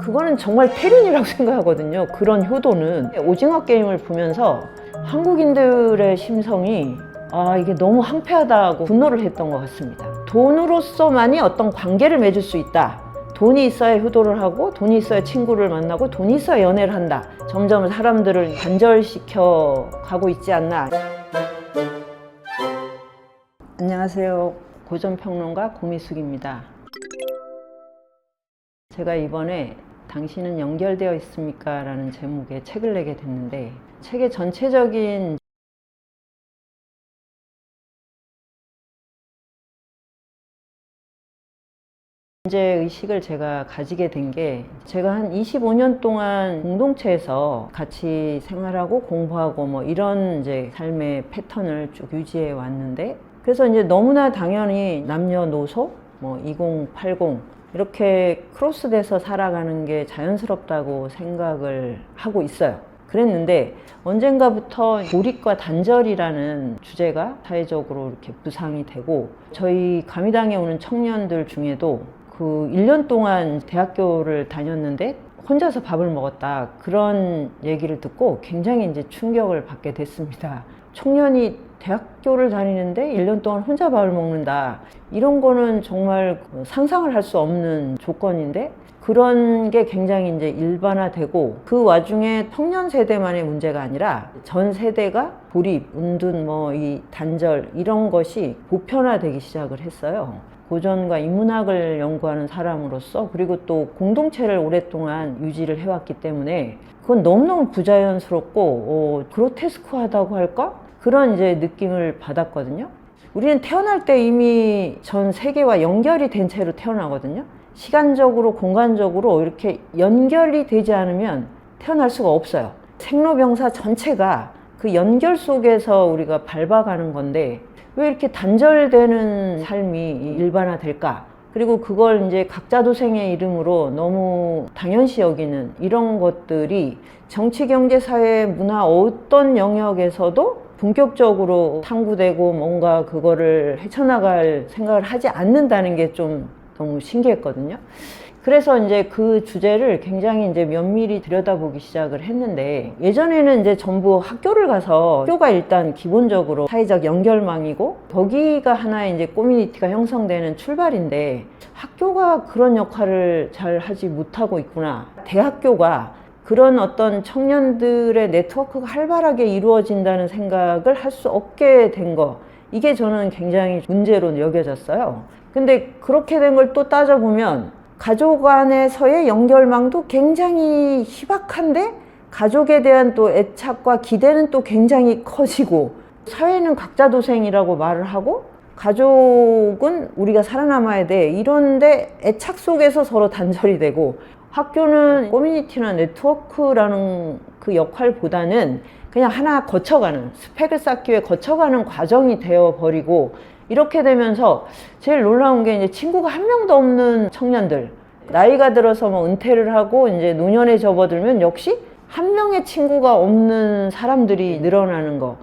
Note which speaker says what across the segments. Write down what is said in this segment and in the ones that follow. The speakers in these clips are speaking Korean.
Speaker 1: 그거는 정말 태륜이라고 생각하거든요. 그런 효도는 오징어 게임을 보면서 한국인들의 심성이 아 이게 너무 황폐하다고 분노를 했던 것 같습니다. 돈으로서만이 어떤 관계를 맺을 수 있다. 돈이 있어야 효도를 하고 돈이 있어야 친구를 만나고 돈이 있어야 연애를 한다. 점점 사람들을 단절시켜 가고 있지 않나. 안녕하세요. 고전평론가 고미숙입니다. 제가 이번에 당신은 연결되어 있습니까? 라는 제목의 책을 내게 됐는데 책의 전체적인 문제 의식을 제가 가지게 된 게 제가 한 25년 동안 공동체에서 같이 생활하고 공부하고 뭐 이런 이제 삶의 패턴을 쭉 유지해 왔는데 그래서 이제 너무나 당연히 남녀노소 뭐 2080 이렇게 크로스돼서 살아가는 게 자연스럽다고 생각을 하고 있어요. 그랬는데 언젠가부터 고립과 단절이라는 주제가 사회적으로 이렇게 부상이 되고 저희 가미당에 오는 청년들 중에도 그 1년 동안 대학교를 다녔는데 혼자서 밥을 먹었다 그런 얘기를 듣고 굉장히 이제 충격을 받게 됐습니다. 청년이 대학교를 다니는데 1년 동안 혼자 밥을 먹는다. 이런 거는 정말 상상을 할 수 없는 조건인데 그런 게 굉장히 이제 일반화되고 그 와중에 청년 세대만의 문제가 아니라 전 세대가 고립, 은둔, 뭐 이 단절 이런 것이 보편화되기 시작을 했어요. 고전과 인문학을 연구하는 사람으로서 그리고 또 공동체를 오랫동안 유지를 해왔기 때문에 그건 너무너무 부자연스럽고 어, 그로테스크하다고 할까? 그런 이제 느낌을 받았거든요. 우리는 태어날 때 이미 전 세계와 연결이 된 채로 태어나거든요. 시간적으로, 공간적으로 이렇게 연결이 되지 않으면 태어날 수가 없어요. 생로병사 전체가 그 연결 속에서 우리가 밟아가는 건데 왜 이렇게 단절되는 삶이 일반화될까? 그리고 그걸 이제 각자 도생의 이름으로 너무 당연시 여기는 이런 것들이 정치, 경제, 사회, 문화 어떤 영역에서도 본격적으로 탐구되고 뭔가 그거를 헤쳐나갈 생각을 하지 않는다는 게 좀 너무 신기했거든요. 그래서 이제 그 주제를 굉장히 이제 면밀히 들여다보기 시작을 했는데 예전에는 이제 전부 학교를 가서 학교가 일단 기본적으로 사회적 연결망이고 거기가 하나의 이제 커뮤니티가 형성되는 출발인데 학교가 그런 역할을 잘 하지 못하고 있구나. 대학교가 그런 어떤 청년들의 네트워크가 활발하게 이루어진다는 생각을 할 수 없게 된 거. 이게 저는 굉장히 문제로 여겨졌어요. 근데 그렇게 된 걸 또 따져보면 가족 안에서의 연결망도 굉장히 희박한데 가족에 대한 또 애착과 기대는 또 굉장히 커지고 사회는 각자 도생이라고 말을 하고 가족은 우리가 살아남아야 돼. 이런데 애착 속에서 서로 단절이 되고 학교는 커뮤니티나 네트워크라는 그 역할보다는 그냥 하나 거쳐가는 스펙을 쌓기 위해 거쳐가는 과정이 되어 버리고 이렇게 되면서 제일 놀라운 게 이제 친구가 한 명도 없는 청년들. 나이가 들어서 뭐 은퇴를 하고 이제 노년에 접어들면 역시 한 명의 친구가 없는 사람들이 늘어나는 거.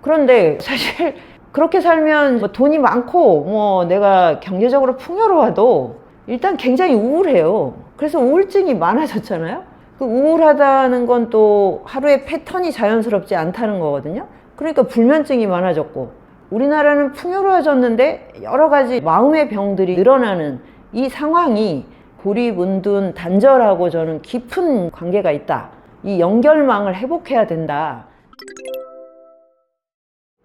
Speaker 1: 그런데 사실 그렇게 살면 뭐 돈이 많고 뭐 내가 경제적으로 풍요로워도 일단 굉장히 우울해요. 그래서 우울증이 많아졌잖아요. 그 우울하다는 건 또 하루의 패턴이 자연스럽지 않다는 거거든요. 그러니까 불면증이 많아졌고 우리나라는 풍요로워졌는데 여러 가지 마음의 병들이 늘어나는 이 상황이 고립, 은둔, 단절하고 저는 깊은 관계가 있다. 이 연결망을 회복해야 된다.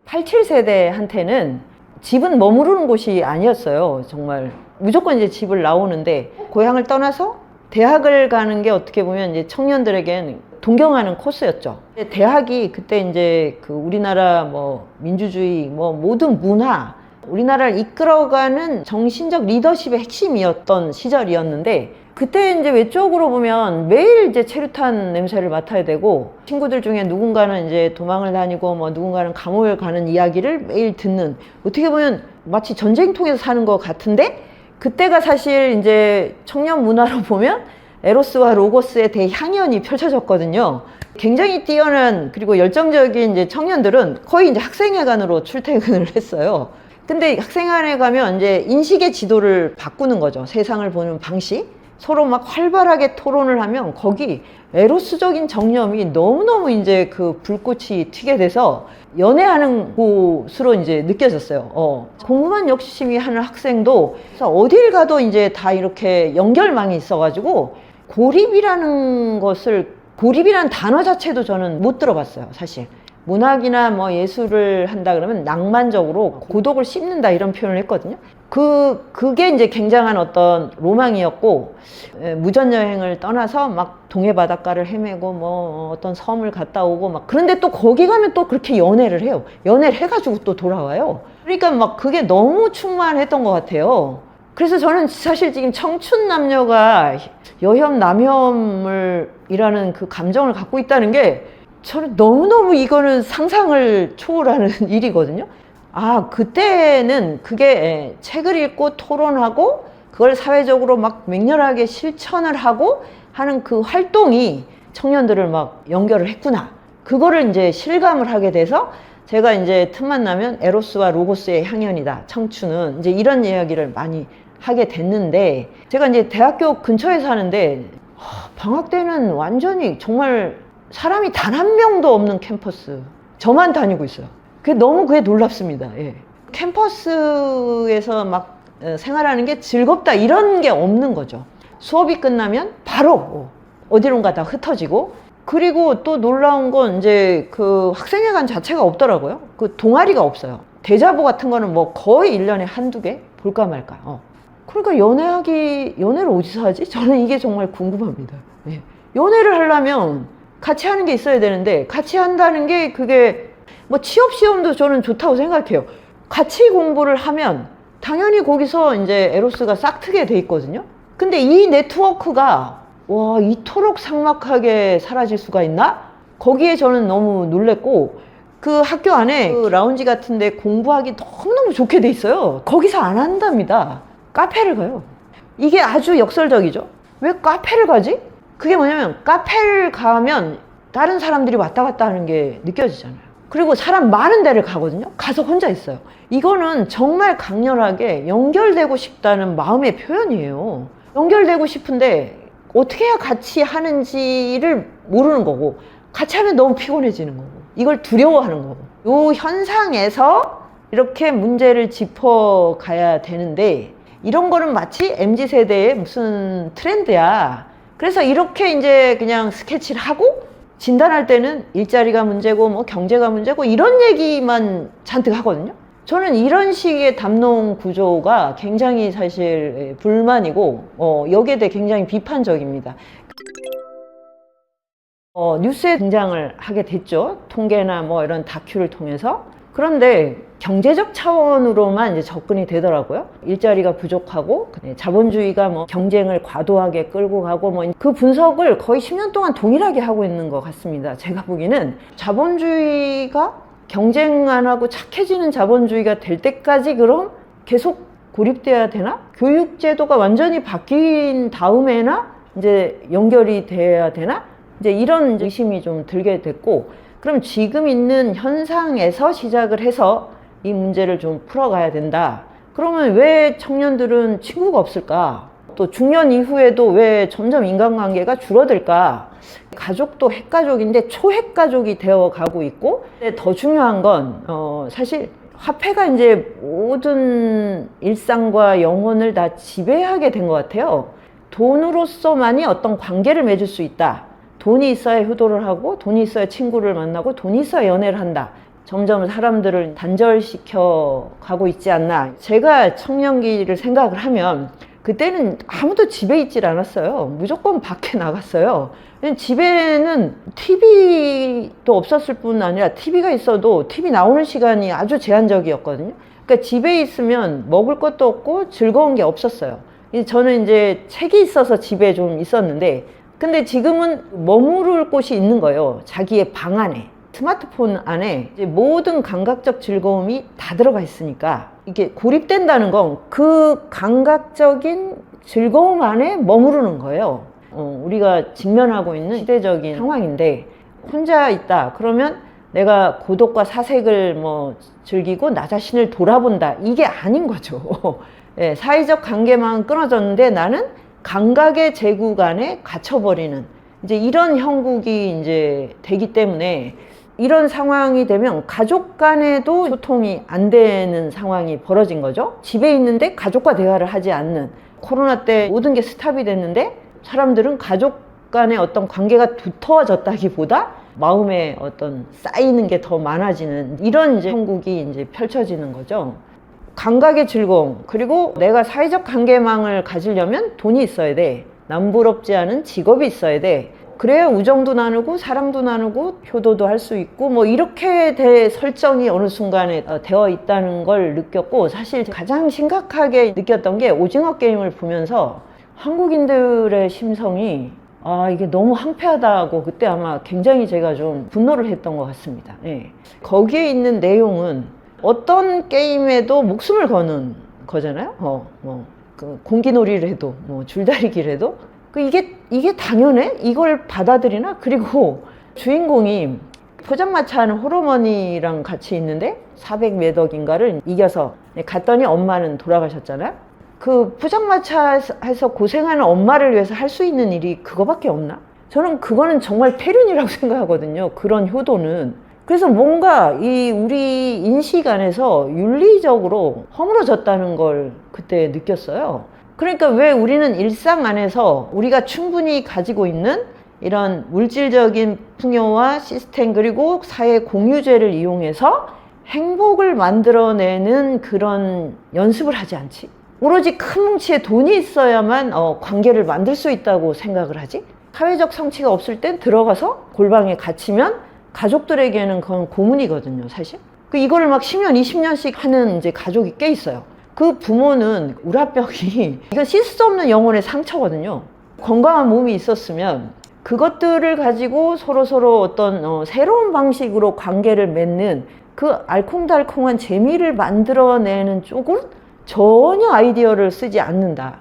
Speaker 1: 87세대한테는 집은 머무르는 곳이 아니었어요. 정말 무조건 이제 집을 나오는데 고향을 떠나서 대학을 가는 게 어떻게 보면 이제 청년들에겐 동경하는 코스였죠. 대학이 그때 이제 그 우리나라 뭐 민주주의 뭐 모든 문화 우리나라를 이끌어가는 정신적 리더십의 핵심이었던 시절이었는데 그때 이제 외적으로 보면 매일 이제 체류탄 냄새를 맡아야 되고 친구들 중에 누군가는 이제 도망을 다니고 뭐 누군가는 감옥을 가는 이야기를 매일 듣는 어떻게 보면 마치 전쟁통에서 사는 것 같은데 그때가 사실 이제 청년 문화로 보면 에로스와 로고스의 대향연이 펼쳐졌거든요. 굉장히 뛰어난 그리고 열정적인 이제 청년들은 거의 이제 학생회관으로 출퇴근을 했어요. 근데 학생회관에 가면 이제 인식의 지도를 바꾸는 거죠. 세상을 보는 방식. 서로 막 활발하게 토론을 하면 거기 에로스적인 정념이 너무너무 이제 그 불꽃이 튀게 돼서 연애하는 곳으로 이제 느껴졌어요. 어. 공부만 열심히 하는 학생도 그래서 어딜 가도 이제 다 이렇게 연결망이 있어가지고 고립이라는 것을 고립이라는 단어 자체도 저는 못 들어봤어요, 사실. 문학이나 뭐 예술을 한다 그러면 낭만적으로 고독을 씹는다 이런 표현을 했거든요. 그, 그게 이제 굉장한 어떤 로망이었고, 에, 무전 여행을 떠나서 막 동해 바닷가를 헤매고 뭐 어떤 섬을 갔다 오고 막 그런데 또 거기 가면 또 그렇게 연애를 해요. 연애를 해가지고 또 돌아와요. 그러니까 막 그게 너무 충만했던 것 같아요. 그래서 저는 사실 지금 청춘 남녀가 여혐 남혐을 이라는 그 감정을 갖고 있다는 게 저는 너무너무 이거는 상상을 초월하는 일이거든요. 아, 그때는 그게 책을 읽고 토론하고 그걸 사회적으로 막 맹렬하게 실천을 하고 하는 그 활동이 청년들을 막 연결을 했구나. 그거를 이제 실감을 하게 돼서 제가 이제 틈만 나면 에로스와 로고스의 향연이다. 청춘은 이제 이런 이야기를 많이 하게 됐는데 제가 이제 대학교 근처에 사는데 하, 방학 때는 완전히 정말 사람이 단 한 명도 없는 캠퍼스 저만 다니고 있어요. 그게 너무 그게 놀랍습니다. 예. 캠퍼스에서 막 어, 생활하는 게 즐겁다 이런 게 없는 거죠. 수업이 끝나면 바로 어디론가 다 흩어지고 그리고 또 놀라운 건 이제 그 학생회관 자체가 없더라고요. 그 동아리가 없어요. 대자보 같은 거는 뭐 거의 일년에 한두 개 볼까 말까. 어. 그러니까 연애하기, 연애를 어디서 하지? 저는 이게 정말 궁금합니다. 예. 연애를 하려면 같이 하는 게 있어야 되는데 같이 한다는 게 그게 뭐 취업 시험도 저는 좋다고 생각해요. 같이 공부를 하면 당연히 거기서 이제 에로스가 싹트게 돼 있거든요. 근데 이 네트워크가 와 이토록 삭막하게 사라질 수가 있나? 거기에 저는 너무 놀랬고 그 학교 안에 그 라운지 같은데 공부하기 너무너무 좋게 돼 있어요. 거기서 안 한답니다. 카페를 가요. 이게 아주 역설적이죠. 왜 카페를 가지? 그게 뭐냐면 카페를 가면 다른 사람들이 왔다 갔다 하는 게 느껴지잖아요. 그리고 사람 많은 데를 가거든요. 가서 혼자 있어요. 이거는 정말 강렬하게 연결되고 싶다는 마음의 표현이에요. 연결되고 싶은데 어떻게 해야 같이 하는지를 모르는 거고 같이 하면 너무 피곤해지는 거고 이걸 두려워하는 거고 요 현상에서 이렇게 문제를 짚어 가야 되는데 이런 거는 마치 MZ 세대의 무슨 트렌드야. 그래서 이렇게 이제 그냥 스케치를 하고 진단할 때는 일자리가 문제고 뭐 경제가 문제고 이런 얘기만 잔뜩 하거든요. 저는 이런 식의 담론 구조가 굉장히 사실 불만이고 어, 여기에 대해 굉장히 비판적입니다. 어, 뉴스에 등장을 하게 됐죠. 통계나 뭐 이런 다큐를 통해서. 그런데 경제적 차원으로만 이제 접근이 되더라고요. 일자리가 부족하고 네, 자본주의가 뭐 경쟁을 과도하게 끌고 가고 뭐 그 분석을 거의 10년 동안 동일하게 하고 있는 것 같습니다. 제가 보기에는 자본주의가 경쟁 안 하고 착해지는 자본주의가 될 때까지 그럼 계속 고립돼야 되나? 교육 제도가 완전히 바뀐 다음에나 이제 연결이 돼야 되나? 이제 이런 의심이 좀 들게 됐고, 그럼 지금 있는 현상에서 시작을 해서 이 문제를 좀 풀어가야 된다. 그러면 왜 청년들은 친구가 없을까? 또 중년 이후에도 왜 점점 인간관계가 줄어들까? 가족도 핵가족인데 초핵가족이 되어 가고 있고, 더 중요한 건, 어, 사실 화폐가 이제 모든 일상과 영혼을 다 지배하게 된 것 같아요. 돈으로서만이 어떤 관계를 맺을 수 있다. 돈이 있어야 효도를 하고, 돈이 있어야 친구를 만나고, 돈이 있어야 연애를 한다. 점점 사람들을 단절시켜 가고 있지 않나. 제가 청년기를 생각을 하면, 그때는 아무도 집에 있질 않았어요. 무조건 밖에 나갔어요. 집에는 TV도 없었을 뿐 아니라 TV가 있어도 TV 나오는 시간이 아주 제한적이었거든요. 그러니까 집에 있으면 먹을 것도 없고 즐거운 게 없었어요. 저는 이제 책이 있어서 집에 좀 있었는데, 근데 지금은 머무를 곳이 있는 거예요. 자기의 방 안에. 스마트폰 안에 모든 감각적 즐거움이 다 들어가 있으니까 이게 고립된다는 건 그 감각적인 즐거움 안에 머무르는 거예요. 어, 우리가 직면하고 있는 시대적인 상황인데 혼자 있다 그러면 내가 고독과 사색을 뭐 즐기고 나 자신을 돌아본다 이게 아닌 거죠. 예, 사회적 관계만 끊어졌는데 나는 감각의 제구간에 갇혀버리는 이제 이런 형국이 이제 되기 때문에 이런 상황이 되면 가족 간에도 소통이 안 되는 상황이 벌어진 거죠. 집에 있는데 가족과 대화를 하지 않는 코로나 때 모든 게 스탑이 됐는데 사람들은 가족 간의 어떤 관계가 두터워졌다기보다 마음에 어떤 쌓이는 게 더 많아지는 이런 이제 형국이 이제 펼쳐지는 거죠. 감각의 즐거움 그리고 내가 사회적 관계망을 가지려면 돈이 있어야 돼. 남부럽지 않은 직업이 있어야 돼. 그래야 우정도 나누고 사랑도 나누고 효도도 할 수 있고 뭐 이렇게 대 설정이 어느 순간에 어, 되어 있다는 걸 느꼈고 사실 가장 심각하게 느꼈던 게 오징어 게임을 보면서 한국인들의 심성이 아 이게 너무 황폐하다고 그때 아마 굉장히 제가 좀 분노를 했던 것 같습니다. 예. 거기에 있는 내용은 어떤 게임에도 목숨을 거는 거잖아요. 어, 뭐, 그 공기놀이를 해도, 뭐, 줄다리기를 해도. 그 이게, 이게 당연해? 이걸 받아들이나? 그리고 주인공이 포장마차 하는 호르머니랑 같이 있는데 400매덕인가를 이겨서 갔더니 엄마는 돌아가셨잖아요. 그 포장마차에서 고생하는 엄마를 위해서 할 수 있는 일이 그거밖에 없나? 저는 그거는 정말 폐륜이라고 생각하거든요. 그런 효도는. 그래서 뭔가 이 우리 인식 안에서 윤리적으로 허물어졌다는 걸 그때 느꼈어요. 그러니까 왜 우리는 일상 안에서 우리가 충분히 가지고 있는 이런 물질적인 풍요와 시스템 그리고 사회 공유제를 이용해서 행복을 만들어내는 그런 연습을 하지 않지? 오로지 큰 뭉치에 돈이 있어야만 어, 관계를 만들 수 있다고 생각을 하지? 사회적 성취가 없을 땐 들어가서 골방에 갇히면 가족들에게는 그건 고문이거든요, 사실. 그 이거를 막 10년, 20년씩 하는 이제 가족이 꽤 있어요. 그 부모는 우라병이 이건 씻을 수 없는 영혼의 상처거든요. 건강한 몸이 있었으면 그것들을 가지고 서로 서로 어떤 어, 새로운 방식으로 관계를 맺는 그 알콩달콩한 재미를 만들어내는 쪽은 전혀 아이디어를 쓰지 않는다.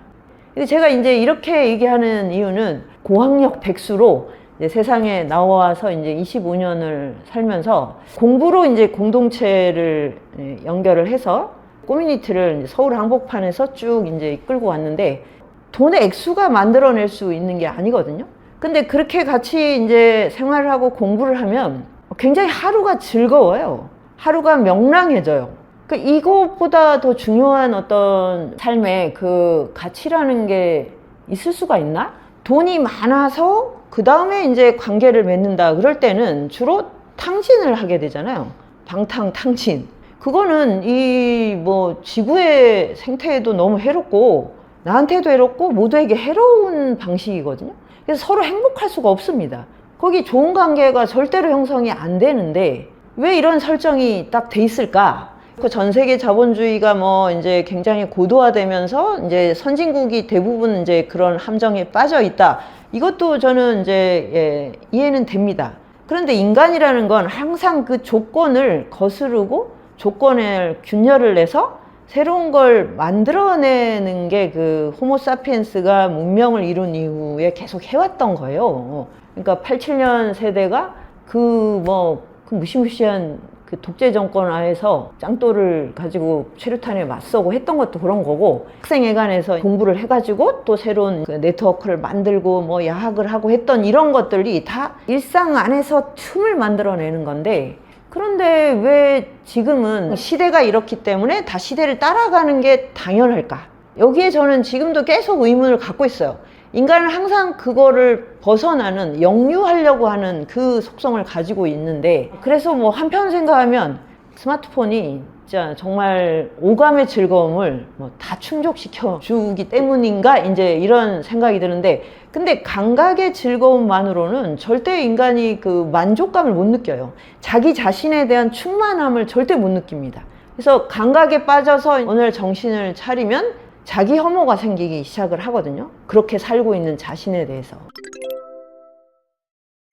Speaker 1: 근데 제가 이제 이렇게 얘기하는 이유는 고학력 백수로 이제 세상에 나와서 이제 25년을 살면서 공부로 이제 공동체를 예, 연결을 해서 커뮤니티를 서울 한복판에서 쭉 이제 끌고 왔는데 돈의 액수가 만들어낼 수 있는 게 아니거든요. 근데 그렇게 같이 이제 생활을 하고 공부를 하면 굉장히 하루가 즐거워요. 하루가 명랑해져요. 그 이것보다 더 중요한 어떤 삶의 그 가치라는 게 있을 수가 있나? 돈이 많아서 그 다음에 이제 관계를 맺는다. 그럴 때는 주로 탕진을 하게 되잖아요. 방탕 탕진. 그거는 이 뭐 지구의 생태에도 너무 해롭고 나한테도 해롭고 모두에게 해로운 방식이거든요. 그래서 서로 행복할 수가 없습니다. 거기 좋은 관계가 절대로 형성이 안 되는데 왜 이런 설정이 딱 돼 있을까? 그 전 세계 자본주의가 뭐 이제 굉장히 고도화되면서 이제 선진국이 대부분 이제 그런 함정에 빠져 있다. 이것도 저는 이제 예, 이해는 됩니다. 그런데 인간이라는 건 항상 그 조건을 거스르고 조건을 균열을 내서 새로운 걸 만들어내는 게 그 호모사피엔스가 문명을 이룬 이후에 계속 해왔던 거예요. 그러니까 87년 세대가 그 뭐 그 무시무시한 그 독재 정권 하에서 짱돌을 가지고 최루탄에 맞서고 했던 것도 그런 거고 학생회관에서 공부를 해가지고 또 새로운 그 네트워크를 만들고 뭐 야학을 하고 했던 이런 것들이 다 일상 안에서 틈을 만들어내는 건데 그런데 왜 지금은 시대가 이렇기 때문에 다 시대를 따라가는 게 당연할까? 여기에 저는 지금도 계속 의문을 갖고 있어요. 인간은 항상 그거를 벗어나는 영유하려고 하는 그 속성을 가지고 있는데 그래서 뭐 한편 생각하면 스마트폰이 진짜 정말 오감의 즐거움을 뭐 다 충족시켜 주기 때문인가 이제 이런 생각이 드는데 근데 감각의 즐거움만으로는 절대 인간이 그 만족감을 못 느껴요. 자기 자신에 대한 충만함을 절대 못 느낍니다. 그래서 감각에 빠져서 오늘 정신을 차리면 자기 혐오가 생기기 시작을 하거든요. 그렇게 살고 있는 자신에 대해서.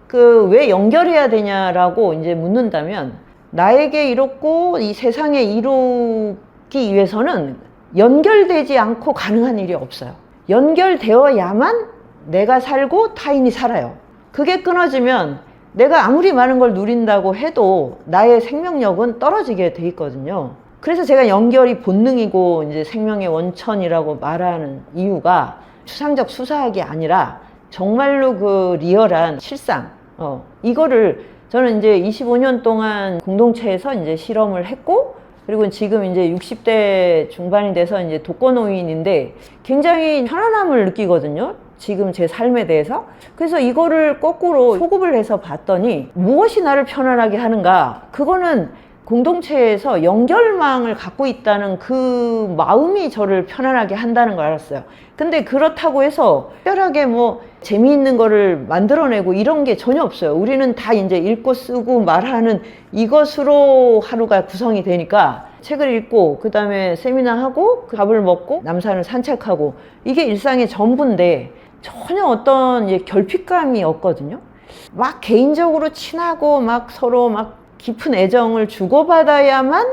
Speaker 1: 그 왜 연결해야 되냐라고 이제 묻는다면 나에게 이롭고 이 세상에 이루기 위해서는 연결되지 않고 가능한 일이 없어요. 연결되어야만 내가 살고 타인이 살아요. 그게 끊어지면 내가 아무리 많은 걸 누린다고 해도 나의 생명력은 떨어지게 돼 있거든요. 그래서 제가 연결이 본능이고 이제 생명의 원천이라고 말하는 이유가 추상적 수사학이 아니라 정말로 그 리얼한 실상, 어, 이거를 저는 이제 25년 동안 공동체에서 이제 실험을 했고, 그리고 지금 이제 60대 중반이 돼서 이제 독거노인인데 굉장히 편안함을 느끼거든요. 지금 제 삶에 대해서. 그래서 이거를 거꾸로 소급을 해서 봤더니 무엇이 나를 편안하게 하는가? 그거는 공동체에서 연결망을 갖고 있다는 그 마음이 저를 편안하게 한다는 걸 알았어요. 근데 그렇다고 해서 특별하게 뭐 재미있는 거를 만들어내고 이런 게 전혀 없어요. 우리는 다 이제 읽고 쓰고 말하는 이것으로 하루가 구성이 되니까 책을 읽고 그 다음에 세미나 하고 그 밥을 먹고 남산을 산책하고 이게 일상의 전부인데 전혀 어떤 결핍감이 없거든요. 막 개인적으로 친하고 막 서로 막 깊은 애정을 주고받아야만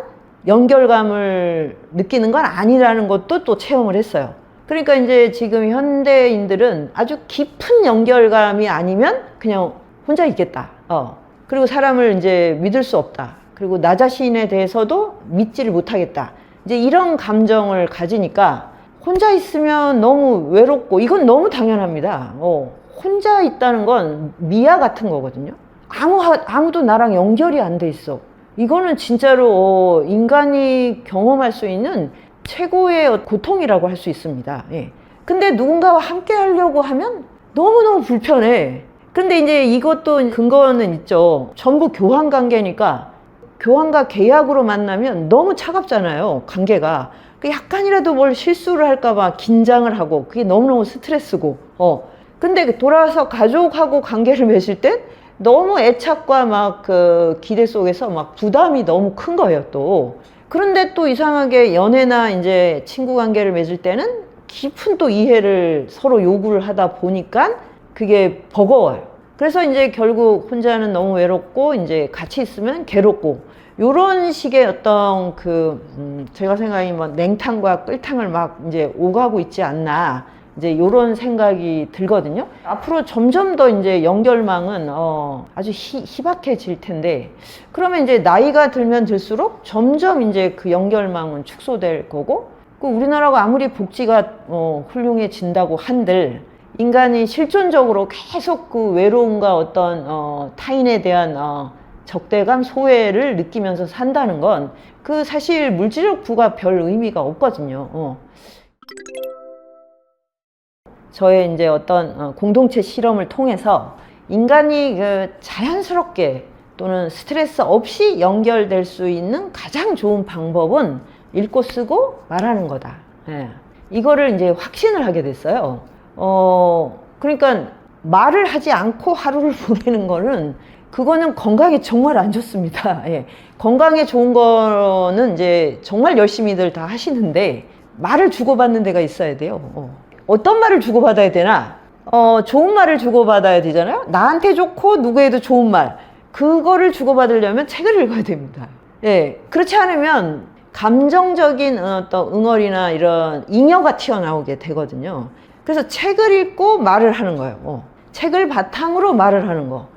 Speaker 1: 연결감을 느끼는 건 아니라는 것도 또 체험을 했어요. 그러니까 이제 지금 현대인들은 아주 깊은 연결감이 아니면 그냥 혼자 있겠다. 어. 그리고 사람을 이제 믿을 수 없다. 그리고 나 자신에 대해서도 믿지를 못하겠다. 이제 이런 감정을 가지니까 혼자 있으면 너무 외롭고 이건 너무 당연합니다. 어. 혼자 있다는 건 미아 같은 거거든요. 아무, 아무도 나랑 연결이 안 돼 있어. 이거는 진짜로 어, 인간이 경험할 수 있는 최고의 고통이라고 할 수 있습니다. 예. 근데 누군가와 함께 하려고 하면 너무너무 불편해. 근데 이제 이것도 근거는 있죠. 전부 교환 관계니까 교환과 계약으로 만나면 너무 차갑잖아요. 관계가. 그 약간이라도 뭘 실수를 할까봐 긴장을 하고 그게 너무너무 스트레스고. 어. 근데 돌아와서 가족하고 관계를 맺을 땐 너무 애착과 막 그 기대 속에서 막 부담이 너무 큰 거예요, 또. 그런데 또 이상하게 연애나 이제 친구 관계를 맺을 때는 깊은 또 이해를 서로 요구를 하다 보니까 그게 버거워요. 그래서 이제 결국 혼자는 너무 외롭고 이제 같이 있으면 괴롭고 요런 식의 어떤 그 음, 제가 생각이 뭐 냉탕과 끓탕을 막 이제 오가고 있지 않나 이제 요런 생각이 들거든요. 앞으로 점점 더 이제 연결망은 어 아주 희, 희박해질 텐데 그러면 이제 나이가 들면 들수록 점점 이제 그 연결망은 축소될 거고 그 우리나라가 아무리 복지가 어 훌륭해진다고 한들 인간이 실존적으로 계속 그 외로움과 어떤 어 타인에 대한 어 적대감, 소외를 느끼면서 산다는 건 그 사실 물질적 부가 별 의미가 없거든요. 어. 저의 이제 어떤 어, 공동체 실험을 통해서 인간이 그 자연스럽게 또는 스트레스 없이 연결될 수 있는 가장 좋은 방법은 읽고 쓰고 말하는 거다. 예. 이거를 이제 확신을 하게 됐어요. 어, 그러니까 말을 하지 않고 하루를 보내는 거는 그거는 건강에 정말 안 좋습니다. 예. 건강에 좋은 거는 이제 정말 열심히들 다 하시는데 말을 주고받는 데가 있어야 돼요. 어. 어떤 말을 주고받아야 되나? 어, 좋은 말을 주고받아야 되잖아요? 나한테 좋고 누구에도 좋은 말. 그거를 주고받으려면 책을 읽어야 됩니다. 예. 그렇지 않으면 감정적인 어떤 응어리나 이런 잉여가 튀어나오게 되거든요. 그래서 책을 읽고 말을 하는 거예요. 어. 책을 바탕으로 말을 하는 거.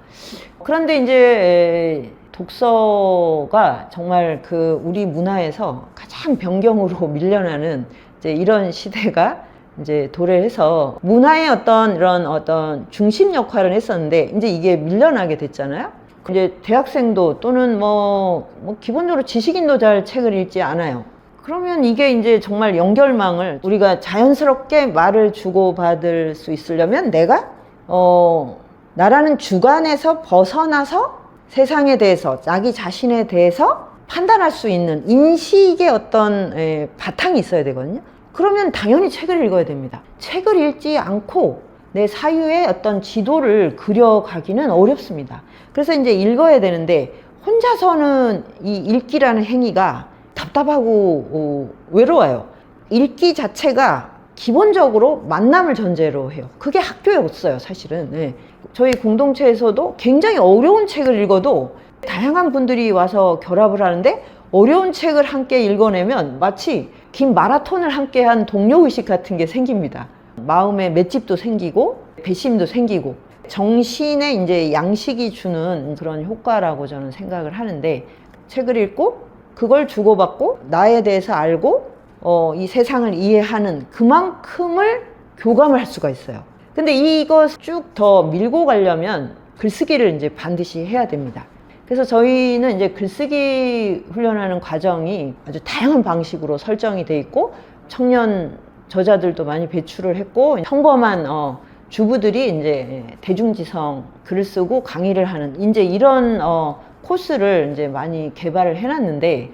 Speaker 1: 그런데 이제 독서가 정말 그 우리 문화에서 가장 변경으로 밀려나는 이제 이런 시대가 이제 도래해서 문화의 어떤 이런 어떤 중심 역할을 했었는데 이제 이게 밀려나게 됐잖아요. 이제 대학생도 또는 뭐, 뭐 기본적으로 지식인도 잘 책을 읽지 않아요. 그러면 이게 이제 정말 연결망을 우리가 자연스럽게 말을 주고받을 수 있으려면 내가 어 나라는 주관에서 벗어나서 세상에 대해서 자기 자신에 대해서 판단할 수 있는 인식의 어떤 에, 바탕이 있어야 되거든요. 그러면 당연히 책을 읽어야 됩니다. 책을 읽지 않고 내 사유의 어떤 지도를 그려가기는 어렵습니다. 그래서 이제 읽어야 되는데 혼자서는 이 읽기라는 행위가 답답하고 어, 외로워요. 읽기 자체가 기본적으로 만남을 전제로 해요. 그게 학교에 없어요, 사실은. 네. 저희 공동체에서도 굉장히 어려운 책을 읽어도 다양한 분들이 와서 결합을 하는데 어려운 책을 함께 읽어내면 마치 긴 마라톤을 함께 한 동료의식 같은 게 생깁니다. 마음의 맷집도 생기고 배심도 생기고 정신에 이제 양식이 주는 그런 효과라고 저는 생각을 하는데 책을 읽고 그걸 주고받고 나에 대해서 알고 어, 이 세상을 이해하는 그만큼을 교감을 할 수가 있어요. 근데 이거 쭉더 밀고 가려면 글쓰기를 이제 반드시 해야 됩니다. 그래서 저희는 이제 글쓰기 훈련하는 과정이 아주 다양한 방식으로 설정이 돼 있고 청년 저자들도 많이 배출을 했고 평범한 어, 주부들이 이제 대중지성 글을 쓰고 강의를 하는 이제 이런 어, 코스를 이제 많이 개발을 해놨는데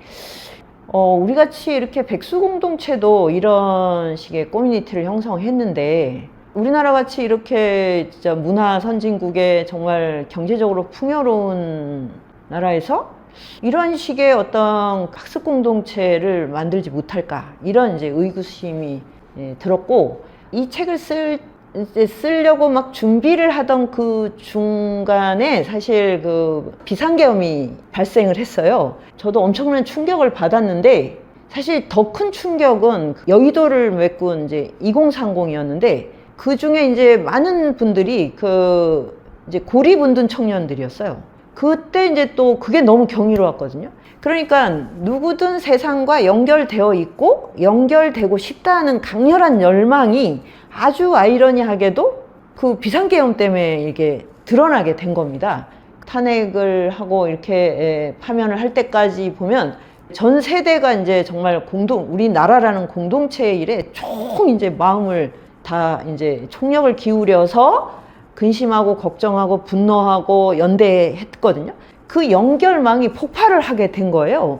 Speaker 1: 어, 우리 같이 이렇게 백수 공동체도 이런 식의 커뮤니티를 형성했는데 우리나라 같이 이렇게 진짜 문화 선진국에 정말 경제적으로 풍요로운 나라에서 이런 식의 어떤 학습 공동체를 만들지 못할까 이런 이제 의구심이 예, 들었고 이 책을 쓸 이제 쓰려고 막 준비를 하던 그 중간에 사실 그 비상계엄이 발생을 했어요. 저도 엄청난 충격을 받았는데 사실 더 큰 충격은 여의도를 메꾼 이제 2030이었는데 그 중에 이제 많은 분들이 그 이제 고리분둔 청년들이었어요. 그때 이제 또 그게 너무 경이로웠거든요. 그러니까 누구든 세상과 연결되어 있고 연결되고 싶다는 강렬한 열망이 아주 아이러니하게도 그 비상계엄 때문에 이게 드러나게 된 겁니다. 탄핵을 하고 이렇게 에, 파면을 할 때까지 보면 전 세대가 이제 정말 공동 우리나라라는 공동체의 일에 총 이제 마음을 다 이제 총력을 기울여서 근심하고 걱정하고 분노하고 연대했거든요. 그 연결망이 폭발을 하게 된 거예요.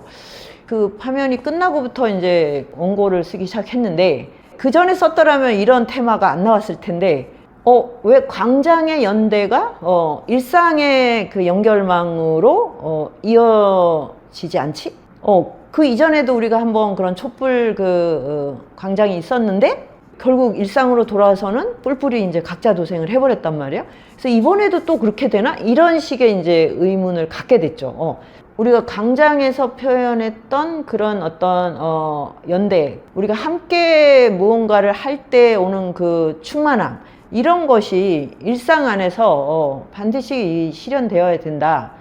Speaker 1: 그 파면이 끝나고부터 이제 원고를 쓰기 시작했는데 그 전에 썼더라면 이런 테마가 안 나왔을 텐데 어, 왜 광장의 연대가 어, 일상의 그 연결망으로 어, 이어지지 않지? 어, 그 이전에도 우리가 한번 그런 촛불 그 어, 광장이 있었는데 결국 일상으로 돌아와서는 뿔뿔이 이제 각자 도생을 해버렸단 말이에요. 그래서 이번에도 또 그렇게 되나? 이런 식의 이제 의문을 갖게 됐죠. 어, 우리가 광장에서 표현했던 그런 어떤 어, 연대, 우리가 함께 무언가를 할 때 오는 그 충만함, 이런 것이 일상 안에서 어, 반드시 실현되어야 된다.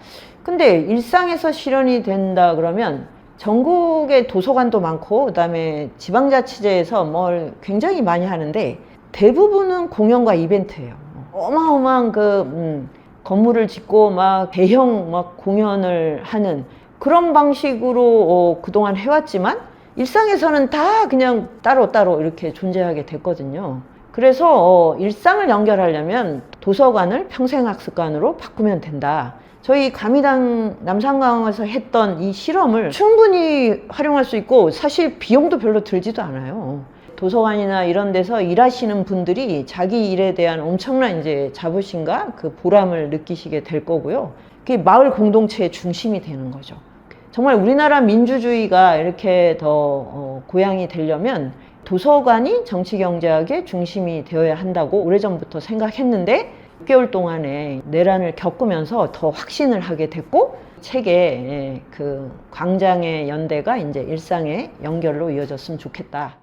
Speaker 1: 근데 일상에서 실현이 된다 그러면 전국에 도서관도 많고 그다음에 지방자치제에서 뭘 굉장히 많이 하는데 대부분은 공연과 이벤트예요. 어마어마한 그 음, 건물을 짓고 막 대형 막 공연을 하는 그런 방식으로 어, 그동안 해왔지만 일상에서는 다 그냥 따로따로 이렇게 존재하게 됐거든요. 그래서 어, 일상을 연결하려면 도서관을 평생학습관으로 바꾸면 된다. 저희 가미당 남산강에서 했던 이 실험을 충분히 활용할 수 있고 사실 비용도 별로 들지도 않아요. 도서관이나 이런 데서 일하시는 분들이 자기 일에 대한 엄청난 이제 자부심과 그 보람을 느끼시게 될 거고요. 그게 마을 공동체의 중심이 되는 거죠. 정말 우리나라 민주주의가 이렇게 더 어, 고양이 되려면 도서관이 정치경제학의 중심이 되어야 한다고 오래전부터 생각했는데 6개월 동안에 내란을 겪으면서 더 확신을 하게 됐고 책에 그 광장의 연대가 이제 일상의 연결로 이어졌으면 좋겠다.